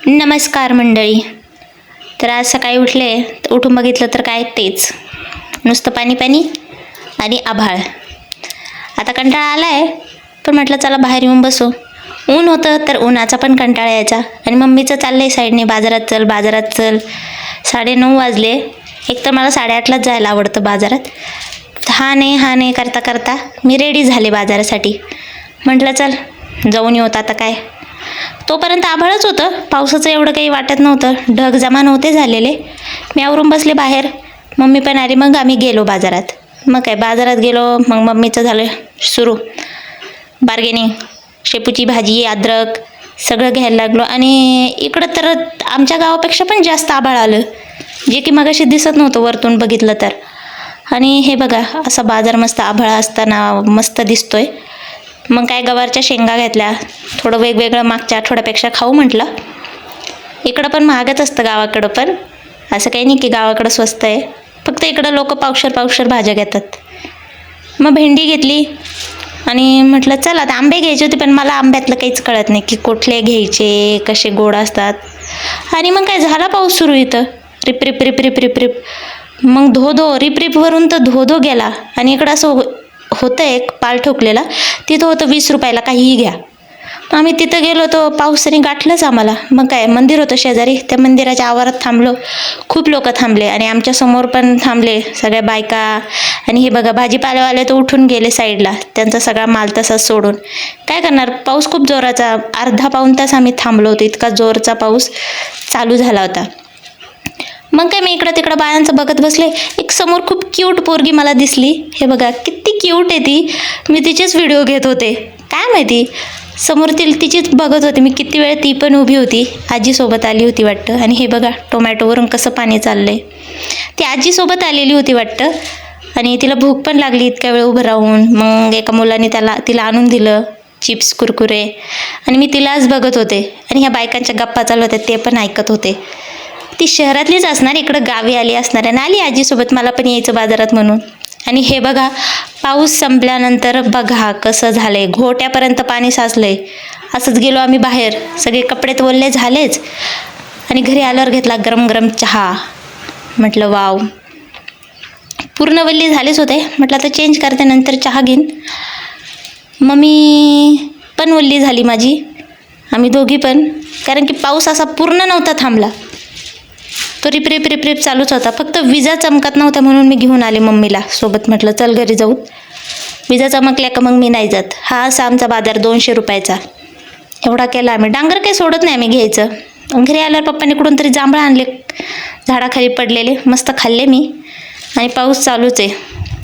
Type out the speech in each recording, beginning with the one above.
नमस्कार मंडळी. तर आज सकाळी उठले तर उठून बघितलं तर काय तेच. नुसतं पाणी पाणी आणि आभाळ. आता कंटाळा आला आहे पण म्हटलं चला बाहेर येऊन बसू. ऊन होतं तर उन्हाचा पण कंटाळा यायचा. आणि मम्मीचं चाललं आहे साईडने बाजारात चल बाजारात चल. साडेनऊ वाजले. एक तर मला साडेआठलाच जायला आवडतं बाजारात. हा नाही हा नाही करता करता मी रेडी झाले बाजारासाठी. म्हटलं चल जाऊन येऊ आता काय. तोपर्यंत आभाळच होतं. पावसाचं एवढं काही वाटत नव्हतं. ढग जमा नव्हते झालेले. मी आवरून बसले बाहेर. मम्मी पण आली मग आम्ही गेलो बाजारात. मग काय बाजारात गेलो मग मम्मीचं झालं सुरू. बार्गेनिंग शेपूची भाजी अद्रक सगळं घ्यायला लागलो. आणि इकडं तर आमच्या गावापेक्षा पण जास्त आभाळ आलं. जे की मगाशी दिसत नव्हतं वरतून बघितलं तर. आणि हे बघा असा बाजार मस्त आभाळ असताना मस्त दिसतोय. मग काय गवारच्या शेंगा घेतल्या. थोडं वेगवेगळं मागच्या आठवड्यापेक्षा खाऊ म्हटलं. इकडं पण महागच असतं गावाकडं पण. असं काही नाही की गावाकडं स्वस्त आहे. फक्त इकडं लोक पावशर पावशर भाज्या घेतात. मग भेंडी घेतली. आणि म्हटलं चला आता आंबे घ्यायचे होते पण मला आंब्यातलं काहीच कळत नाही की कुठले घ्यायचे कसे गोड असतात. आणि मग काय झाला पाऊस सुरू इथं. रिप रिप रिप रिप रिप रिप. मग धो धो रिप रिपवरून तर धो धो गेला. आणि इकडं असं होतं एक पाल ठोकलेला. तिथं होतं वीस रुपयाला काहीही घ्या. मग आम्ही तिथं गेलो तो पावसाने गाठलंच आम्हाला. मग काय मंदिर होतं शेजारी. त्या मंदिराच्या आवारात थांबलो. खूप लोक थांबले आणि आमच्यासमोर पण थांबले सगळ्या बायका. आणि हे बघा भाजीपालेवाले तर उठून गेले साईडला. त्यांचा सगळा माल तसाच सोडून. काय करणार? पाऊस खूप जोराचा. अर्धा पाऊण तास आम्ही थांबलो होतो. इतका जोरचा पाऊस चालू झाला होता. मग काय मी इकडं तिकडं बायांचं बघत बसले. एक समोर खूप क्यूट पोरगी मला दिसली. हे बघा किती क्यूट आहे ती. मी तिचेच व्हिडिओ घेत होते. काय माहिती? समोर ती तिचीच बघत होते. मी किती वेळ ती पण उभी होती. आजीसोबत आली होती वाटतं. आणि हे बघा टोमॅटोवरून कसं पाणी चाललंय. ती आजीसोबत आलेली होती वाटतं. आणि तिला भूक पण लागली इतक्या वेळ उभं राहून. मग एका मुलाने त्याला तिला आणून दिलं चिप्स कुरकुरे. आणि मी तिलाच बघत होते. आणि ह्या बायकांच्या गप्पा चालू होत्या. ते पण ऐकत होते. ती शहरातलीच असणार इकडं गावी आली असणार. आणि आली आजीसोबत. मला पण यायचं बाजारात म्हणून. आणि हे बघा पाऊस संपल्यानंतर बघा कसं झालंय. घोट्यापर्यंत पाणी साचलंय. असंच गेलो आम्ही बाहेर. सगळे कपडे तर झालेच. आणि घरी आल्यावर घेतला गरम गरम चहा. म्हटलं वाव. पूर्ण वल्ली झालेच होते. म्हटलं आता चेंज करते नंतर चहा घेईन. मम्मी पण वल्ली झाली माझी. आम्ही दोघी पण. कारण की पाऊस असा पूर्ण नव्हता थांबला. तो रिप रिप रिप रिप चालूच होता. फक्त विजा चमकत नव्हत्या म्हणून मी घेऊन आले मम्मीला. सोबत म्हटलं चल घरी जाऊ. विजा चमकल्या का मग मी नाही जात. हा असा आमचा बाजार दोनशे रुपयाचा. एवढा केला आम्ही. डांगर काही सोडत नाही आम्ही घ्यायचं. घरी आल्यावर पप्पाने कुठून तरी जांभळं आणले. झाडाखाली पडलेले. मस्त खाल्ले मी. आणि पाऊस चालूच आहे.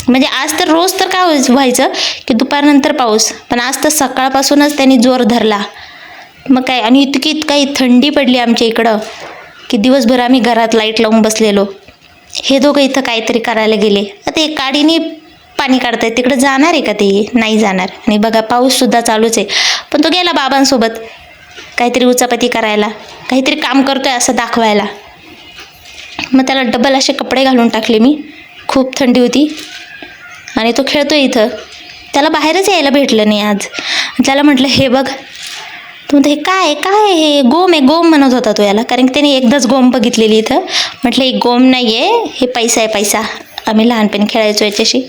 म्हणजे आज तर रोज तर काय व्हायचं- व्हायचं की दुपारनंतर पाऊस. पण आज तर सकाळपासूनच त्यांनी जोर धरला. मग काय? आणि इतकी इतकाही थंडी पडली आमच्या इकडं. की दिवसभर आम्ही घरात लाइट लावून बसलेलो. हे दोघं इथं काहीतरी करायला गेले. आता एक काडीने पाणी काढतायत. तिकडे जाणार आहे का ते? नाही जाणार. आणि बघा पाऊससुद्धा चालूच आहे. पण तो गेला बाबांसोबत. काहीतरी उचापती करायला. काहीतरी काम करतोय असं दाखवायला. मग त्याला डबल असे कपडे घालून टाकले मी. खूप थंडी होती. आणि तो खेळतोय इथं. त्याला बाहेरच यायला भेटलं नाही आज. त्याला म्हटलं हे बघ तू म्हणतो हे काय काय हे? गोम आहे गोम म्हणत होता तो याला. कारण की त्याने एकदाच गोम बघितलेली इथं. म्हटलं हे गोम नाही आहे हे पैसा आहे पैसा. आम्ही लहानपणी खेळायचो याच्याशी.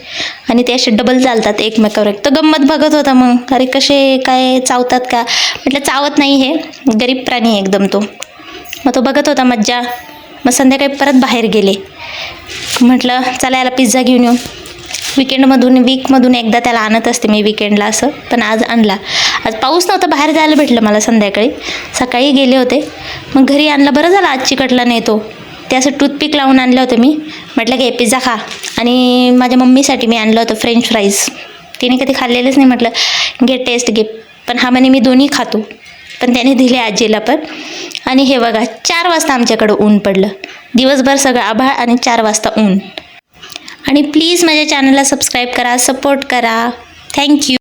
आणि ते असे डबल चालतात एकमेकावर. एक तर गंमत बघत होता मग. अरे कसे काय चावतात का? म्हटलं चावत नाही हे. गरीब प्राणी आहे एकदम तो. मग तो बघत होता मज्जा. मग संध्याकाळी परत बाहेर गेले. म्हटलं चला याला पिझ्झा घेऊन येऊ. विकेंडमधून वीकमधून एकदा त्याला आणत असते मी विकेंडला असं. पण आज आणला. आज पाऊस नव्हता बाहेर जायला भेटलं मला संध्याकाळी. सकाळी गेले होते. मग घरी आणलं बरं झालं आज चिकटला नाही तो. असं टूथपिक लावून आणलं होतं मी. म्हटलं की पिझ्झा खा. आणि माझ्या मम्मीसाठी मी आणलं होतं फ्रेंच फ्राईज. तिने कधी खाल्लेलेच नाही म्हटलं घे टेस्ट घे. पण हा म्हणे मी दोन्ही खातो. पण त्याने दिले आजीला पण. आणि हे बघा चार वाजता आमच्याकडं ऊन पडलं. दिवसभर सगळं आभाळ आणि चार वाजता ऊन. आणि प्लीज माझ्या चॅनलला सबस्क्राईब करा सपोर्ट करा. थँक्यू.